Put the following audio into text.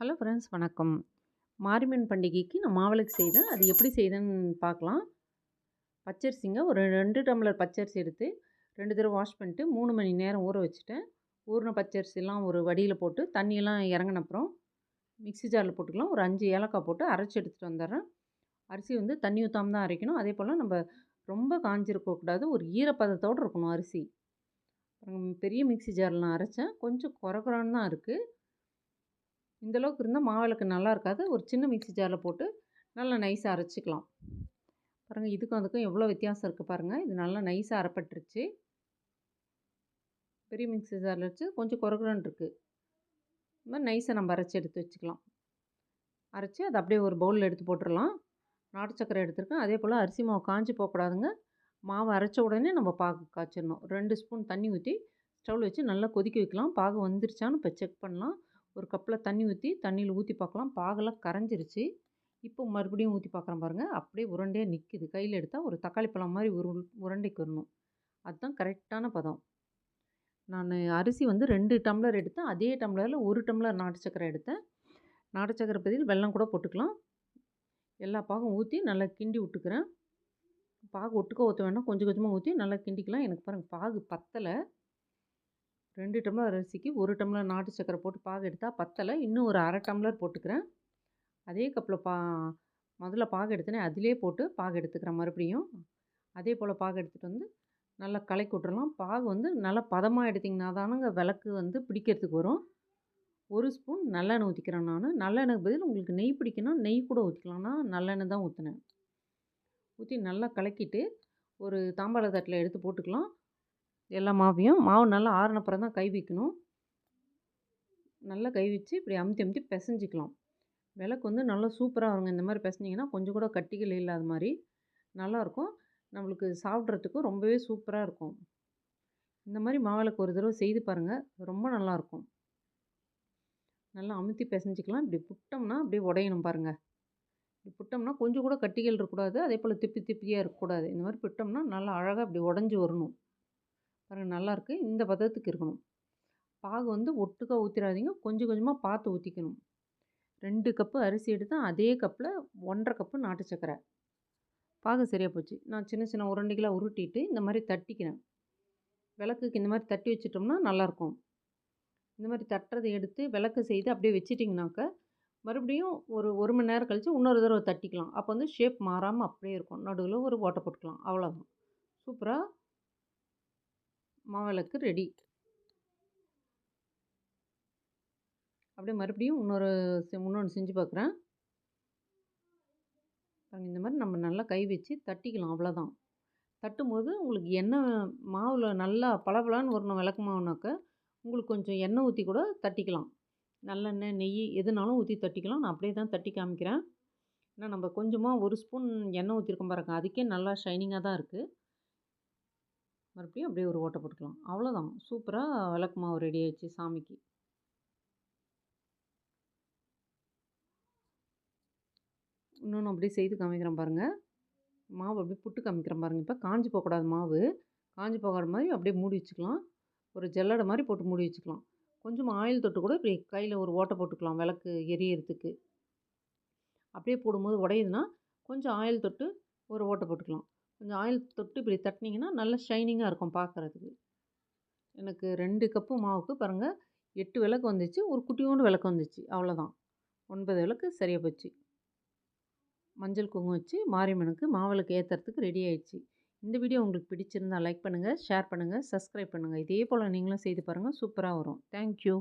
Hello friends வணக்கம். மாரிமன் பண்டிகைக்கு நான் மாவிளக்கு செய்தேன். அது எப்படி செய்தேன்னு பார்க்கலாம். பச்சரிசிங்க ஒரு ரெண்டு டம்ளர் பச்சரிசி எடுத்து ரெண்டு தடவை வாஷ் பண்ணிட்டு மூணு மணி நேரம் ஊற வச்சுட்டேன். ஊறின பச்சரிசிலாம் ஒரு வடியில் போட்டு தண்ணியெல்லாம் இறங்கின அப்புறம் மிக்சி ஜாரில் போட்டுக்கலாம். ஒரு அஞ்சு ஏலக்காய் போட்டு அரைச்சி எடுத்துகிட்டு வந்துடுறேன். அரிசி வந்து தண்ணி ஊற்றாம தான் அரைக்கணும். அதே போல் நம்ம ரொம்ப காஞ்சிருக்கக்கூடாது ஒரு ஈரப்பதத்தோடு இருக்கணும் அரிசி. பெரிய மிக்ஸி ஜாரில் நான் அரைச்சேன். கொஞ்சம் குறகுறான்னு தான் இருக்குது இந்த அளவுக்கு இருந்தால் மாவிளக்கு நல்லா இருக்காது. ஒரு சின்ன மிக்ஸி ஜாரில் போட்டு நல்லா நைஸாக அரைச்சிக்கலாம். பாருங்கள் இதுக்கும் அதுக்கும் எவ்வளோ வித்தியாசம் இருக்குது பாருங்கள் இது நல்லா நைஸாக அரைப்பட்டுருச்சு. பெரிய மிக்ஸி ஜாரில் வச்சு கொஞ்சம் குறகுறன் இருக்குது இந்த மாதிரி நைஸாக நம்ம அரைச்சி எடுத்து வச்சுக்கலாம். அரைச்சி அதை அப்படியே ஒரு பவுலில் எடுத்து போட்டுடலாம் நாட்டு சக்கரை எடுத்துருக்கேன். அதே போல் அரிசி மாவு காஞ்சி போகக்கூடாதுங்க. மாவு அரைச்ச உடனே நம்ம பாகு காய்ச்சிடணும். ரெண்டு ஸ்பூன் தண்ணி ஊற்றி ஸ்டவ்வில் வச்சு நல்லா கொதிக்க வைக்கலாம். பாகு வந்துருச்சான்னு இப்போ செக் பண்ணலாம். ஒரு கப்பில் தண்ணி ஊற்றி தண்ணியில் ஊற்றி பார்க்கலாம். பாகெல்லாம் கரைஞ்சிருச்சு. இப்போ மறுபடியும் ஊற்றி பார்க்குறேன் பாருங்கள் அப்படியே உருண்டையாக நிற்கிது கையில் எடுத்தால் ஒரு தக்காளி பழம் மாதிரி உரு உருண்டைக்கு வரணும். அதுதான் கரெக்டான பதம். நான் அரிசி வந்து ரெண்டு டம்ளர் எடுத்தேன். அதே டம்ளரில் ஒரு டம்ளர் நாட்டு சக்கரை எடுத்தேன். நாட்டு சக்கரை பதில் வெல்லம் கூட போட்டுக்கலாம். எல்லா பாகும் ஊற்றி நல்லா கிண்டி விட்டுக்கிறேன். பாகு ஒட்டுக்க ஊற்ற வேண்டாம். கொஞ்சம் கொஞ்சமாக ஊற்றி நல்லா கிண்டிக்கலாம். எனக்கு பாருங்கள் பாகு பத்தலை. ரெண்டு டம்ளர் அரிசிக்கு ஒரு டம்ளர் நாட்டு சக்கரை போட்டு பாகு எடுத்தால் பத்தலை. இன்னும் ஒரு அரை டம்ளர் போட்டுக்கிறேன். அதே கப்பில் பா முதல்ல பாகு எடுத்தேனே அதிலே போட்டு பாகு எடுத்துக்கிறேன் மறுபடியும். அதே போல் பாகு எடுத்துகிட்டு வந்து நல்லா கலக்கி விட்றலாம் பாகு வந்து நல்லா பதமாக எடுத்திங்கன்னா தானுங்க விளக்கு வந்து பிடிக்கிறதுக்கு வரும். ஒரு ஸ்பூன் நல்லெண்ணெய் ஊற்றிக்கிறேன் நான். நல்லெண்ணெய் பதில் உங்களுக்கு நெய் பிடிக்கணும் நெய் கூட ஊற்றிக்கலாம்னா நல்லெண்ணெய் தான் ஊற்றினேன் ஊற்றி நல்லா கலக்கிட்டு ஒரு தாம்பாள தட்டில் எடுத்து போட்டுக்கலாம். எல்லா மாவையும் மாவு நல்லா ஆறினப்புறம் தான் கை வைக்கணும். நல்லா கை வச்சு இப்படி அமுத்தி அமுத்தி பிசைஞ்சிக்கலாம். விளக்கு வந்து நல்லா சூப்பராக வருங்க. இந்த மாதிரி பிசைஞ்சிங்கன்னா கொஞ்சம் கூட கட்டிகள் இல்லாத மாதிரி நல்லாயிருக்கும் நம்மளுக்கு சாப்பிட்றதுக்கும் ரொம்பவே சூப்பராக இருக்கும். இந்த மாதிரி மாவிளக்கு ஒரு தடவை செய்து பாருங்கள் ரொம்ப நல்லாயிருக்கும் நல்லா அமுத்தி பிசைஞ்சிக்கலாம். இப்படி புட்டோம்னா அப்படியே உடையணும் பாருங்கள் இப்படி புட்டோம்னா கொஞ்சம் கூட கட்டிகள் இருக்கக்கூடாது. அதே போல் திப்பி திப்பியாக இருக்கக்கூடாது. இந்த மாதிரி புட்டோம்னா நல்லா அழகாக இப்படி உடஞ்சி வரணும். பாருங்கள் நல்லாயிருக்கு இந்த பதத்துக்கு இருக்கணும். பாகு வந்து ஒட்டுக்காக ஊற்றிடாதீங்க கொஞ்சம் கொஞ்சமாக பார்த்து ஊற்றிக்கணும் ரெண்டு கப்பு அரிசி எடுத்தால் அதே கப்பில் ஒன்றரை கப்பு நாட்டு சக்கரை. பாகு சரியாக போச்சு. நான் சின்ன சின்ன உருண்டைகளாக உருட்டிட்டு இந்த மாதிரி தட்டிக்கிறேன். விளக்குக்கு இந்த மாதிரி தட்டி வச்சிட்டோம்னா நல்லாயிருக்கும் இந்த மாதிரி தட்டுறதை எடுத்து விளக்கு செய்து அப்படியே வச்சிட்டிங்கனாக்க மறுபடியும் ஒரு ஒரு மணி நேரம் கழித்து இன்னொரு தடவை தட்டிக்கலாம். அப்போ வந்து ஷேப் மாறாமல் அப்படியே இருக்கும். நடுவில் ஒரு ஓட்டை போட்டுக்கலாம். அவ்வளோதான் சூப்பராக மாவிளக்கு ரெடி. அப்படியே மறுபடியும் இன்னொரு இன்னொன்று செஞ்சு பார்க்குறேன் இந்த மாதிரி நம்ம நல்லா கை வச்சு தட்டிக்கலாம் அவ்வளோதான் தட்டும்போது உங்களுக்கு எண்ணெய் மாவில் நல்லா பளபளன்னு வரணும் விளக்கு மாவுனாக்க உங்களுக்கு கொஞ்சம் எண்ணெய் ஊற்றி கூட தட்டிக்கலாம். நல்லெண்ணெய் நெய் எதுனாலும் ஊற்றி தட்டிக்கலாம். நான் அப்படியே தான் தட்டி காமிக்கிறேன். ஏன்னா நம்ம கொஞ்சமாக ஒரு ஸ்பூன் எண்ணெய் ஊற்றிருக்கோம் பாருங்க அதுக்கே நல்லா ஷைனிங்காக தான் இருக்குது மறுபடியும் அப்படியே ஒரு ஓட்டை போட்டுக்கலாம். அவ்வளோதான் சூப்பராக விளக்கு மாவு ரெடி ஆயிடுச்சு சாமிக்கு. இன்னொன்று அப்படியே செய்து காமிக்கிறேன் பாருங்கள் மாவு அப்படியே புட்டு காமிக்கிறேன் பாருங்கள் இப்போ காஞ்சி போகக்கூடாது மாவு. காஞ்சி போகாத மாதிரி அப்படியே மூடி வச்சுக்கலாம். ஒரு ஜல்லடை மாதிரி போட்டு மூடி வச்சுக்கலாம். கொஞ்சம் ஆயில் தொட்டு கூட இப்படி கையில் ஒரு ஓட்டை போட்டுக்கலாம் விளக்கு எரியறதுக்கு. அப்படியே போடும்போது உடையுதுன்னா கொஞ்சம் ஆயில் தொட்டு ஒரு ஓட்டை போட்டுக்கலாம். கொஞ்சம் ஆயில் தொட்டு இப்படி தட்டினீங்கன்னா நல்ல ஷைனிங்காக இருக்கும் பார்க்குறதுக்கு. எனக்கு ரெண்டு கப்பு மாவுக்கு பாருங்கள் எட்டு விளக்கு வந்துச்சு ஒரு குட்டியோண்டு விளக்கு வந்துச்சு அவ்வளோதான் ஒன்பது விளக்கு சரியாக போச்சு. மஞ்சள் குங்குமம் வச்சு மாரியம்மனுக்கு மாவிளக்கு ஏற்றுறதுக்கு ரெடி ஆயிடுச்சு. இந்த வீடியோ உங்களுக்கு பிடிச்சிருந்தால் லைக் பண்ணுங்கள் ஷேர் பண்ணுங்கள் சப்ஸ்கிரைப் பண்ணுங்கள் இதே போல் நீங்களும் செய்து பாருங்கள் சூப்பராக வரும். தேங்க்யூ